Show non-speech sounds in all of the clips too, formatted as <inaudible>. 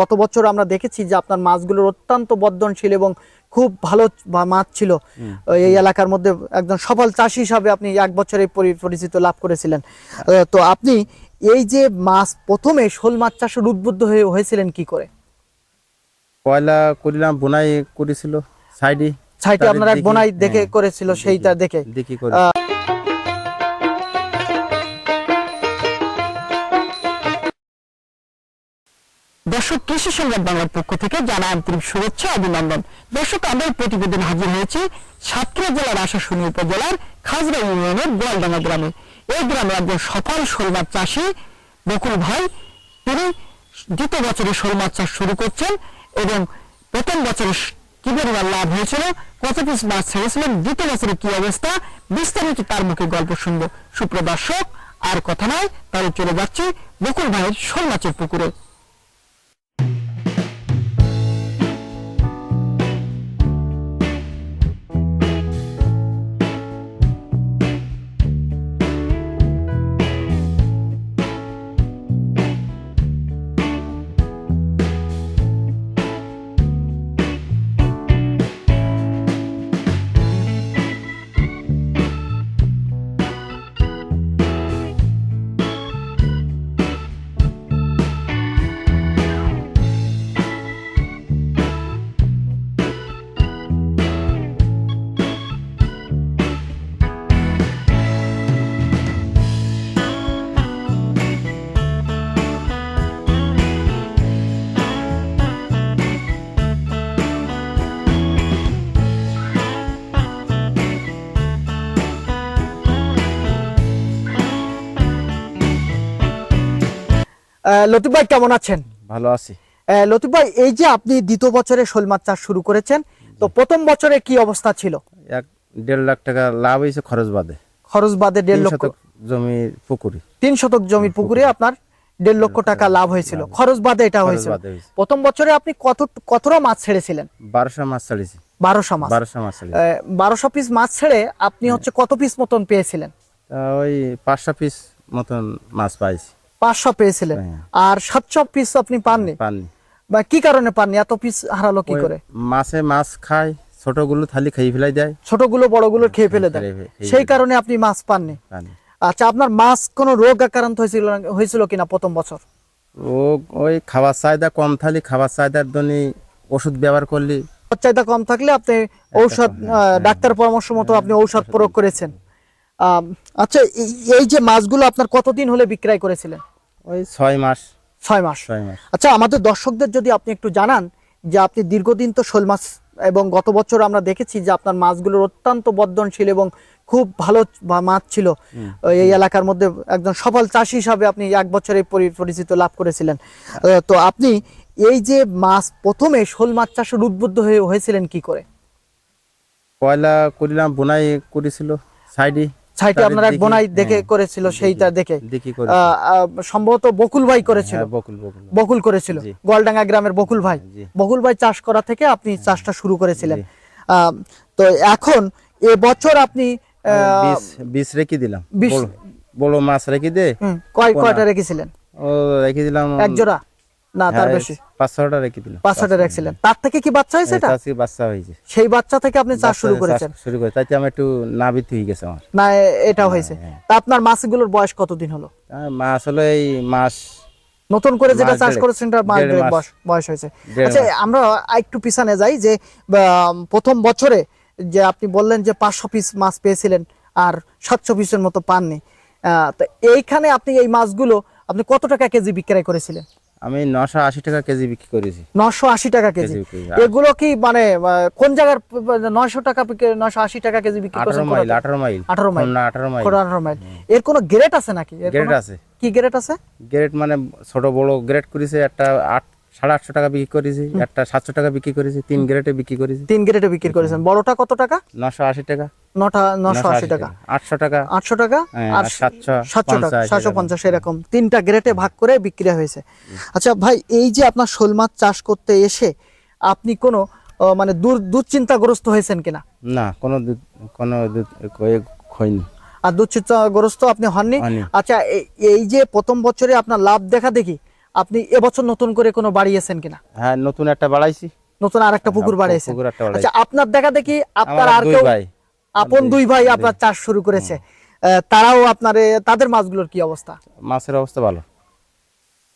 গত বছর আমরা দেখেছি যে আপনার মাছগুলোর অত্যন্ত বর্ধনশীল এবং খুব ভালো মাছ ছিল। এই এলাকার মধ্যে একজন সফল চাষি হিসাবে আপনি এক বছরে পরিচিত লাভ করেছিলেন। তো আপনি এই যে মাছ প্রথমে শোল মাছ চাষের উদ্বুদ্ধ হয়ে হয়েছিলেন কি করে? পয়লা করিলাম বোনাই করেছিল সাইডে সাইটে আপনার এক বোনাই দেখে করেছিল সেইটা দেখে। দর্শক কৃষি সংবাদ বাংলার পক্ষ থেকে জানা আন্তরিক শুভেচ্ছা অভিনন্দন। দর্শক আমরা প্রতিবেদন হাজির হয়েছি সাতক্ষীরা জেলার আশাশুনি উপজেলার খাজরা ইউনিয়নের গোয়ালডাঙ্গা গ্রামে। এই গ্রামে একজন সফল শোল মাছ চাষী বকুল ভাই, তিনি দ্বিতীয় বছরে শোল মাছ চাষ শুরু করছেন এবং প্রথম বছরে কি পরিমাণ লাভ হয়েছিল, কত পিস মাছ ছেড়েছিলেন, দ্বিতীয় বছরে কি অবস্থা, বিস্তারিত তার মুখে গল্প শুনব। সুপ্রদর্শক আর কথা নয়, তাহলে চলে যাচ্ছে বকুল ভাইয়ের শোল মাছের পুকুরে। লতিফ ভাই কেমন আছেন? ভালো আছি। লতিফ ভাই এই যে আপনি দ্বিতীয় বছরে শোল মাছ চাষ শুরু করেছেন তো প্রথম বছরে কি অবস্থা ছিল? এক দেড় লাখ টাকা লাভ হয়েছে খরচ বাদে। খরচ বাদে দেড় লক্ষ পুকুরি। তিন শতক জমির পুকুরে আপনার দেড় লক্ষ টাকা লাভ হয়েছিল। খরচ বাদে এটা হয়েছিল। প্রথম বছরে আপনি কত কতটা মাছ ছেড়েছিলেন? বারোশো মাছ ছাড়িয়েছি বারোশো মাছ। বারোশো মাছ বারোশো পিস মাছ ছেড়ে আপনি হচ্ছে কত পিস মতন পেয়েছিলেন? ওই পাঁচশো পিস মতন মাছ পাইছি। পাঁচশো পেয়েছিলেন। হ্যাঁ। আর সাতশো পিস আপনি পাননি? পাননি। বা কি কারণে পাননি? এত পিস হারালো কি করে? মাছে মাছ খায় ছোটগুলো থালি খেয়ে ফেলাই দেয়। ছোটগুলো বড়গুলো খেয়ে ফেলে খেয়ে সেই কারণে আপনি মাছ পাননি। আচ্ছা আপনার মাছ কোনো রোগ আক্রান্ত হয়েছিল হয়েছিল কিনা প্রথম বছর? ও ওই খাবার চাহিদা কম থালি খাবার চাহিদার জন্য ওষুধ ব্যবহার করলি। চাহিদা কম থাকলে আপনি ঔষধ ডাক্তার পরামর্শ মতো আপনি ঔষধ প্রয়োগ করেছেন। আচ্ছা এই- এই যে মাছগুলো আপনার কতদিন হলে বিক্রয় করেছিলেন? ওই ছয় মাস। ছয় মাস। ছয় মাস। আচ্ছা আমাদের দর্শকদের যদি আপনি একটু জানান যে আপনি দীর্ঘদিন তো শোল মাছ এবং গত বছর আমরা দেখেছি যে আপনার মাছগুলোর অত্যন্ত বর্ধনশীল এবং খুব ভালো মাছ ছিল। এই এলাকার মধ্যে একজন সফল চাষি হিসাবে আপনি এক বছরে পরি- পরিচিত লাভ করেছিলেন। তো আপনি এই যে মাছ প্রথমে শোল মাছ চাষের উদ্বুদ্ধ হয়ে হয়েছিলেন কি করে? পয়লা করিলাম বোনাই করেছিল সাইডে। সাইটে আপনার এক বোনাই দেখে হ্যাঁ, করেছিল সেইটা দেখে। দেখি সম্ভবত বকুল ভাই করেছিল। হ্যাঁ, বকুল বকুল করেছিল। গ্রামের বকুল ভাই। বকুল ভাই চাষ করা থেকে আপনি চাষটা শুরু করেছিলেন। আহ, তো এখন এ বছর আপনি আহ, বিষ রেখে দিলাম। বড় মাছ রেখে দে হুম, কয় কয়টা রেখেছিলেন? রেখে দিলাম এক জোড়া? না তার হ্যাঁ, বেশি। পাঁচ ছটা রেখে দিলাম। রেখেছিলেন তার থেকে কি বাচ্চা হয়েছে এটা? তার বাচ্চা হয়েছে। সেই বাচ্চা থেকে আপনি চাষ শুরু করেছেন? শুরু করে তাইতে আমার একটু নাবিত হয়ে গেছে আমার। না এটা হয়েছে। হ্যাঁ। তা আপনার মাছগুলোর বয়স কতদিন হলো? মাছ হলো এই মাস নতুন করে যেটা চাষ করেছেন এটা মাস। বয়স হয়েছে। আচ্ছা আমরা একটু পিছনে যাই যে প্রথম বছরে যে আপনি বললেন যে পাঁচশো পিস মাছ পেয়েছিলেন আর সাতশো পিসের মতো পাননি। তো এইখানে আপনি এই মাছগুলো আপনি কত টাকা কেজি বিক্রয় করেছিলেন? আমি নশো আশি টাকা কেজি বিক্রি করেছি। নশো আশি টাকা কেজি এগুলো কি মানে কোন জায়গার নয়শো টাকা নশো আশি টাকা কেজি বিক্রি আঠারো মাইল আঠারো মাইল। 18 মাইল। না আঠারো মাইল। আঠারো মাইল। এর কোনো গ্রেড আছে নাকি? গ্রেট গ্রেড আছে। কি গ্রেড আছে? গ্রেড মানে ছোট বড় গ্রেড করেছে একটা আট সাড়ে আটশো টাকা বিক্রি করেছি একটা সাতশো টাকা বিক্রি করেছি তিন গ্রেডে বিক্রি করেছি। তিন গ্রেডে বিক্রি করেছেন। বড়টা কত টাকা? নশো আশি টাকা। নটা নশো আশি টাকা। আটশো টাকা। আটশো টাকা? হ্যাঁ, আর সাতশো সাতশো টাকা সাতশো পঞ্চাশ এরকম। তিনটা গ্রেটে ভাগ করে বিক্রি হয়েছে। আচ্ছা ভাই এই যে আপনার শোল মাছ চাষ করতে এসে আপনি কোনো মানে দূর দুশ্চিন্তাগ্রস্ত হয়েছেন কিনা? না কোনো কোনো হয়নি। আর দুশ্চিন্তাগ্রস্ত আপনি হননি? আচ্ছা এই যে প্রথম বছরে আপনার লাভ দেখা দেখি আপনি এবছর নতুন করে কোনো বাড়িয়েছেন কিনা? হ্যাঁ নতুন একটা বাড়াইছি। নতুন আর একটা পুকুর হ্যাঁ, বাড়িয়েছেন। আচ্ছা আপনার দেখা দেখি আপনার আর কেউ আপন দুই ভাই আপনার চাষ শুরু করেছে। তারাও আপনার তাদের মাছগুলোর কি অবস্থা? মাছের অবস্থা ভালো।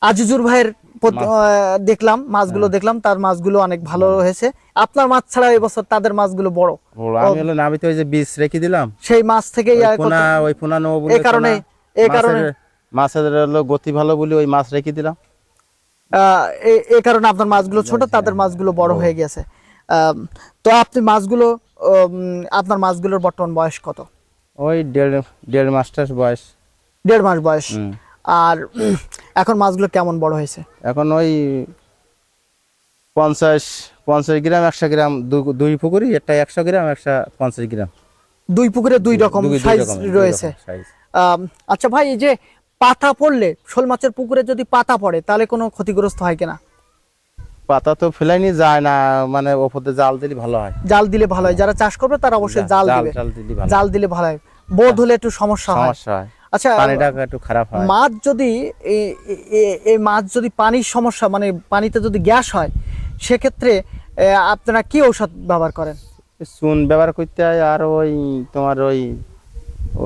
আজিজুর ভাইয়ের প্রত- মাছ- হ্যাঁ। দেখলাম মাছগুলো দেখলাম তার মাছগুলো অনেক ভালো হয়েছে। আপনার মাছ ছাড়া এবছর তাদের মাছগুলো বড়। বড়। আমি হলো নাবিতে ওই যে বীজ রেখে দিলাম। সেই মাছ থেকেই ওই পোনা ওই পোনা নেব বলে এই কারণে- এই কারণে- মাছের- হলো গতি ভালো বলে ওই মাছ রেখে দিলাম। এ- কারণে আপনার মাছগুলো ছোট তাদের মাছগুলো বড় হয়ে গেছে। তো আপনি মাছগুলো আপনার মাছগুলোর বর্তমান বয়স কত? ওই দেড় দেড় মাসটার বয়স। দেড় মাস বয়স। আর <clears throat> এখন মাছগুলো কেমন বড় হয়েছে? এখন ওই পঞ্চাশ পঞ্চাশ গ্রাম একশো গ্রাম দুই পুকুরি একটা একশো গ্রাম একশো পঞ্চাশ গ্রাম। দুই পুকুরে দুই রকম সাইজ রয়েছে। আচ্ছা ভাই এই যে পাতা পড়লে শোল মাছের পুকুরে যদি পাতা পড়ে তাহলে কোনো ক্ষতিগ্রস্ত হয় কিনা? পাতা তো ফেলাইনি যায় না মানে ওপরে জাল দিলে ভালো হয়। জাল দিলে ভালো হয়। যারা চাষ করবে তারা অবশ্যই জাল দিবে। জাল দিলে ভালো হয়। বোধ হলে একটু সমস্যা হয়। সমস্যা হয়। আচ্ছা পানিটা একটু খারাপ হয়। মাছ যদি এই মাছ যদি পানির সমস্যা মানে পানিতে যদি গ্যাস হয় সেক্ষেত্রে আপনারা কি ঔষধ ব্যবহার করেন? চুন ব্যবহার করতে হয় আর ওই তোমার ওই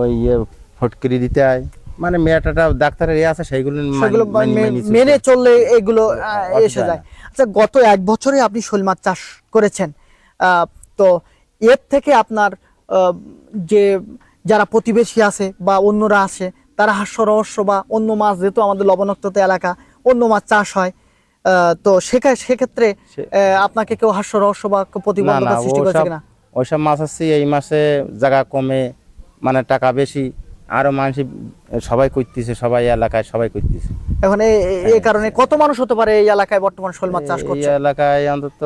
ওই ইয়ে ফটকিরি দিতে হয়। মানে মেয়েটাটা ডাক্তারের ইয়ে আছে সেইগুলো সেগুলো মানি- চললে এগুলো এসে যায়। আচ্ছা গত এক বছরে আপনি শোল মাছ চাষ করেছেন। তো এর থেকে আপনার যে যারা প্রতিবেশী আছে বা অন্যরা আছে তারা হাস্য রহস্য বা অন্য মাছ যেহেতু আমাদের লবণাক্ততা এলাকা অন্য মাছ চাষ হয়। আহ, তো সেখানে সেক্ষেত্রে আপনাকে কেউ হাস্য রহস্য বা প্রতিবন্ধকতা সৃষ্টি করেছে কিনা? ওইসব মাছ আছে এই মাসে জায়গা কমে মানে টাকা বেশি। আরও মানুষ সবাই করতেছে সবাই এলাকায় সবাই করতেছে এখন এই- এই কারণে কত মানুষ হতে পারে এই এলাকায় বর্তমান শোল মাছ চাষ এই করছে? এলাকায় অন্তত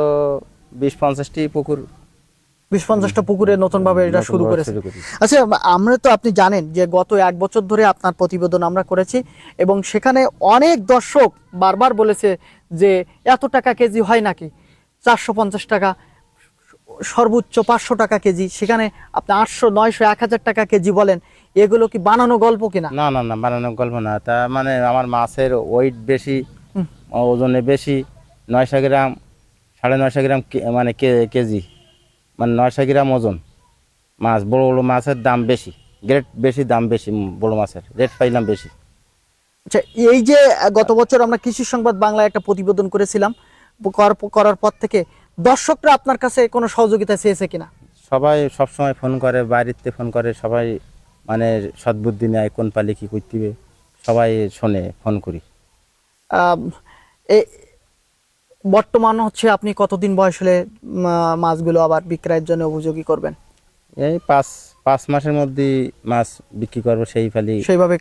বিশ পঞ্চাশটি পুকুর। বিশ পঞ্চাশটা পুকুরে নতুন ভাবে এটা শুরু করেছে। আচ্ছা আমরা তো আপনি জানেন যে গত এক বছর ধরে আপনার প্রতিবেদন আমরা করেছি এবং সেখানে অনেক দর্শক বারবার বলেছে যে এত টাকা কেজি হয় নাকি? চারশো পঞ্চাশ টাকা। সর্বোচ্চ পাঁচশো টাকা কেজি সেখানে আপনি আটশো নয়শো এক হাজার টাকা কেজি বলেন এগুলো কি বানানো গল্প কিনা? না না না বানানোর গল্প না। তা মানে আমার মাছের ওয়েট বেশি ওজনে বেশি নয়শো গ্রাম সাড়ে নয়শো গ্রাম কে- মানে কে- কেজি মানে নয়শো গ্রাম ওজন। মাছ বড় বড় মাছের দাম বেশি গ্রেড বেশি দাম বেশি উম, বড় মাছের রেট পাইলাম বেশি। আচ্ছা এই যে আহ, গত বছর আমরা কৃষি সংবাদ বাংলায় একটা প্রতিবেদন করেছিলাম করার- করার পর থেকে দর্শকরা আপনার কাছে কোনো সহযোগিতা চেয়েছে কিনা? সবাই সব সময় ফোন করে বাইরেতে ফোন করে সবাই মানে সদ্বুদ্ধি নেয় কোন পালে কি করতে সবাই শোনে ফোন করি। এ- বর্তমান হচ্ছে আপনি কতদিন বয়স হলে মাছগুলো আবার বিক্রয়ের জন্য উপযোগী করবেন? এই পাঁচ পাঁচ মাসের মধ্যে মাছ বিক্রি করব সেই ফালি সেইভাবে।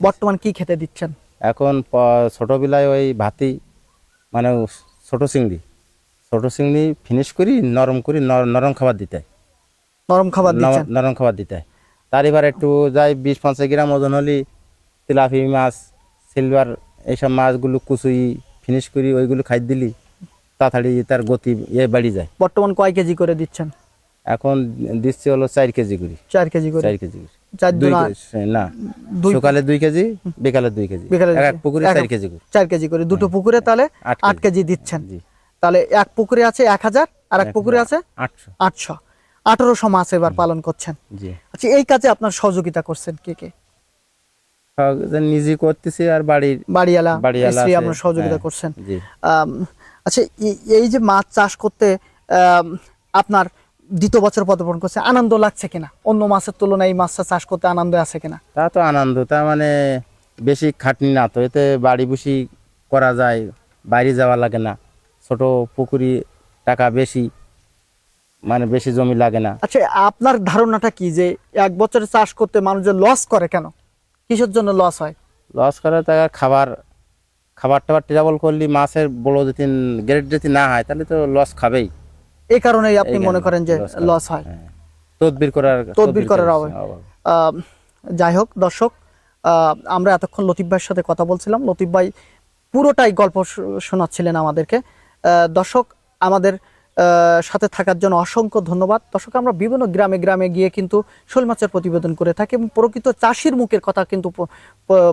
বর্তমান কি খেতে দিচ্ছেন? এখন ছোটবেলায় ওই ভাতি মানে ছোট চিংড়ি। ছোট চিংড়ি ফিনিশ করি নরম করি নরম খাবার দিতে। নরম খাবার নরম খাবার দিতে। তার এবার একটু যাই বিশ পঞ্চাশ গ্রাম ওজন হলে তেলাপি মাছ সিলভার এইসব মাছগুলো কুচুই ফিনিশ করি ওইগুলো খাই দিলি তাড়াতাড়ি তার গতি ইয়ে বাড়ি যায়। বর্তমান কয় কেজি করে দিচ্ছেন? এখন দিচ্ছে হলো চার কেজি করি। চার কেজি করে? চার কেজি করে। দুই কেজি- না। দুই সকালে দুই কেজি বিকালে দুই কেজি। এক পুকুরে চার কেজি করে। চার কেজি করে। দুটো পুকুরে তাহলে আট। কেজি দিচ্ছেন। জি। তাহলে এক পুকুরে আছে এক হাজার আর এক পুকুরে আছে আটশো। আঠারোশো মাছ এবার পালন করছেন। আচ্ছা এই কাজে আপনার সহযোগিতা করছেন কে কে? নিজে করতেছি আর বাড়ির বাড়িওয়ালা বাড়িওয়ালা স্ত্রী আপনার সহযোগিতা হ্যাঁ, করছেন। আচ্ছা এই- যে মাছ চাষ করতে আপনার দ্বিতীয় বছর পদার্পণ করছে আনন্দ লাগছে কিনা? অন্য মাছের তুলনায় এই মাছটা চাষ করতে আনন্দ আছে কিনা? তা তো আনন্দ তা মানে বেশি খাটনি না তো এতে বাড়ি বসি করা যায় বাইরে যাওয়া লাগে না। ছোট পুকুরি টাকা বেশি মানে বেশি জমি লাগে না। আচ্ছা আপনার ধারণাটা কি যে এক বছরে চাষ করতে মানুষ যে লস করে কেন? কিসের জন্য লস হয়? লস করে তার খাবার খাবার টাবার ট্রাবল করলে মাছের বড় যদি গ্রেড যদি না হয় তাহলে তো লস খাবেই। এই কারণেই আপনি মনে করেন যে লস হয়। হ্যাঁ। তদবির করার তদবির করার অভাবে। আহ, যাই হোক দর্শক আহ, আমরা এতক্ষণ লতিফ ভাইয়ের সাথে কথা বলছিলাম। লতিফ ভাই পুরোটাই গল্প শোনাচ্ছিলেন আমাদেরকে। দর্শক, আমাদের সাথে থাকার জন্য অসংখ্য ধন্যবাদ। দর্শক, আমরা বিভিন্ন গ্রামে গ্রামে গিয়ে কিন্তু শোল মাছের প্রতিবেদন করে থাকি এবং প্রকৃত চাষির মুখের কথা কিন্তু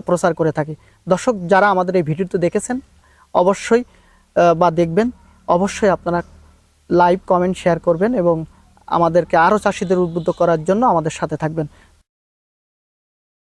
প্রচার করে থাকি। দর্শক, যারা আমাদের এই ভিডিওটি দেখেছেন, অবশ্যই বা দেখবেন, অবশ্যই আপনারা লাইভ কমেন্ট, শেয়ার করবেন এবং আমাদেরকে আরও চাষিদের উদ্বুদ্ধ করার জন্য আমাদের সাথে থাকবেন।